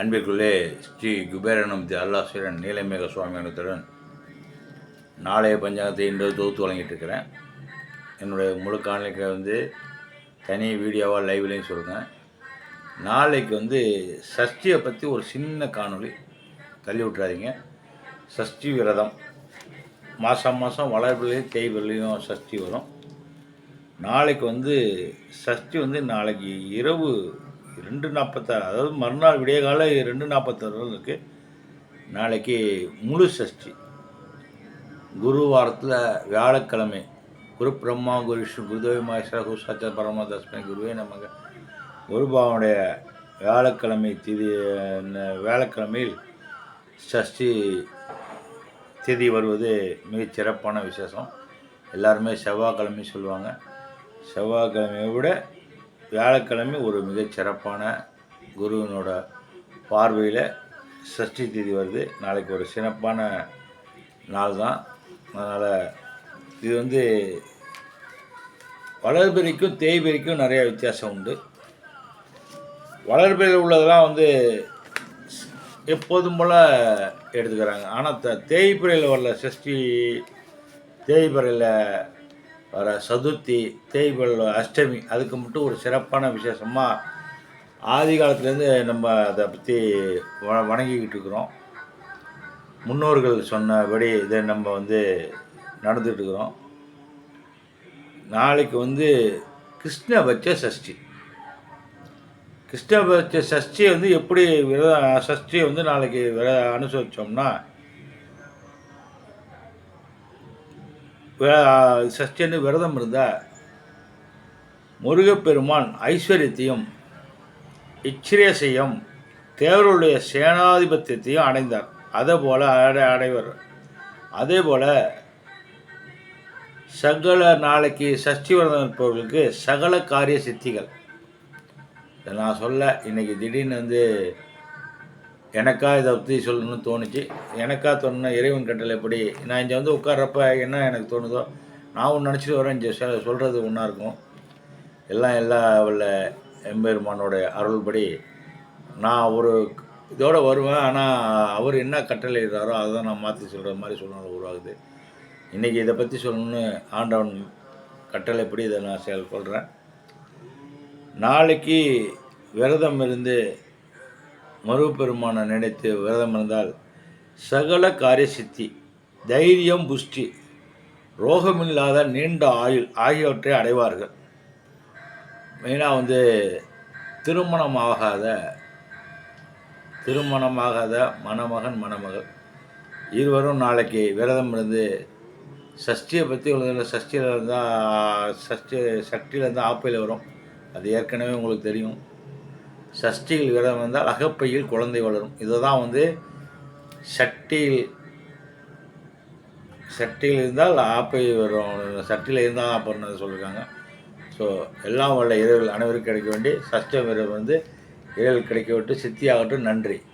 அன்பிற்குள்ளே ஸ்ரீ குபேரநம்பி அல்லாஸ்வரன் நீலமேக சுவாமியானத்துடன் நாளைய பஞ்சாங்கத்தை இன்று தொகுத்து வழங்கிட்டு இருக்கிறேன் என்னுடைய முழு காணொலிக்கு வந்து தனி வீடியோவாக லைவ்லேயும் சொல்கிறேன் நாளைக்கு வந்து சஷ்டியை பற்றி ஒரு சின்ன காணொளி தள்ளி விட்றாதீங்க சஷ்டி விரதம். மாதம் மாதம் வளர்ப்புலையும் தேய்பிலையும் சஷ்டி வரும். நாளைக்கு வந்து சஷ்டி வந்து நாளைக்கு இரவு ரெண்டு நாற்பத்தாறு அதாவது மறுநாள் விடிய காலை ரெண்டு நாற்பத்தாறு இருக்குது நாளைக்கு முழு சஷ்டி. குருவாரத்தில் வியாழக்கிழமை குரு பிரம்மா குரு விஷ்ணு குருதேவி மகேஸ்வர குரு பரமா பரம குருவே நமக்கு குருபாவனுடைய வியாழக்கிழமை திதி வியாழக்கிழமையில் சஷ்டி திதி வருவது மிகச் சிறப்பான விசேஷம். எல்லாருமே செவ்வாய்க்கிழமை சொல்லுவாங்க. செவ்வாய்க்கிழமையை விட வியாழக்கிழமை ஒரு மிகச்சிறப்பான குருவினோட பார்வையில் சஷ்டி தேதி வருது. நாளைக்கு ஒரு சிறப்பான நாள் தான். அதனால் இது வந்து வளர்பெறிக்கும் தேய்பெறிக்கும் நிறையா வித்தியாசம் உண்டு. வளர்பிறையில் உள்ளதெல்லாம் வந்து எப்போதும் போல் எடுத்துக்கிறாங்க. ஆனால் த தேய்பிறையில் வரல சஷ்டி தேய்பிறையில் வர சதுர்த்தி தேய்பல் அஷ்டமி அதுக்கு மட்டும் ஒரு சிறப்பான விசேஷமாக ஆதி காலத்துலேருந்து நம்ம அதை பற்றி வ வணங்கிக்கிட்டு இருக்கிறோம். முன்னோர்கள் சொன்னபடி இதை நம்ம வந்து நடந்துட்டு இருக்கிறோம். நாளைக்கு வந்து கிருஷ்ணபட்ச சஷ்டி. கிருஷ்ணபட்ச சஷ்டியை வந்து எப்படி விரத சஷ்டியை வந்து நாளைக்கு விர அனுசரித்தோம்னா சஷ்டின்னு விரதம் இருந்த முருகப்பெருமான் ஐஸ்வர்யத்தையும் இச்சிரேசையும் தேவருடைய சேனாதிபத்தியத்தையும் அடைந்தார். அதே போல் அடை அடைவர். அதே போல் சகல நாளைக்கு சஷ்டி விரதம் இருப்பவர்களுக்கு சகல காரிய சித்திகள். இதை நான் சொல்ல இன்னைக்கு திடீர்னு வந்து எனக்கா இதை பற்றி சொல்லணும்னு தோணுச்சு. எனக்கா தோணுன இறைவன் கட்டளை எப்படி? நான் இங்கே வந்து உட்கார்றப்ப என்ன எனக்கு தோணுதோ நான் ஒன்று நினச்சிட்டு வரேன். இங்கே சொல்கிறது ஒன்றா இருக்கும். எல்லாம் எல்லா உள்ள எம்பெருமானோட அருள்படி நான் ஒரு இதோடு வருவேன். ஆனால் அவர் என்ன கட்டளை இடுறாரோ அதை தான் நான் மாற்றி சொல்கிற மாதிரி சூழ்நிலை உருவாகுது. இன்றைக்கி இதை பற்றி சொல்லணும்னு ஆண்டவன் கட்டளைப்படி இதை நான் செயல் சொல்கிறேன் நாளைக்கு விரதம் இருந்து மருவப்பெருமானை நினைத்து விரதம் இருந்தால் சகல காரிய சித்தி தைரியம் புஷ்டி ரோகமில்லாத நீண்ட ஆயுள் ஆகியவற்றை அடைவார்கள். மெயினாக வந்து திருமணமாகாத திருமணமாகாத மணமகன் மணமகள் இருவரும் நாளைக்கு விரதம் இருந்து சஷ்டியை பற்றி உள்ள சஷ்டியில் இருந்தால் சஷ்டி சக்தியில் இருந்தால் ஆப்பையில் வரும். அது ஏற்கனவே உங்களுக்கு தெரியும். சஷ்டியில் விரதம் இருந்தால் அகப்பையில் குழந்தை வளரும். இதுதான் வந்து சட்டியில் சட்டியில் இருந்தால் ஆப்பை வரும். சட்டியில் இருந்தால் அப்படின்னு சொல்லியிருக்காங்க ஸோ எல்லாம் வல்ல இரவில் அனைவருக்கும் கிடைக்க வேண்டி சஷ்ட விரதம் வந்து இரவில் கிடைக்க விட்டு சித்தியாகட்டும் நன்றி.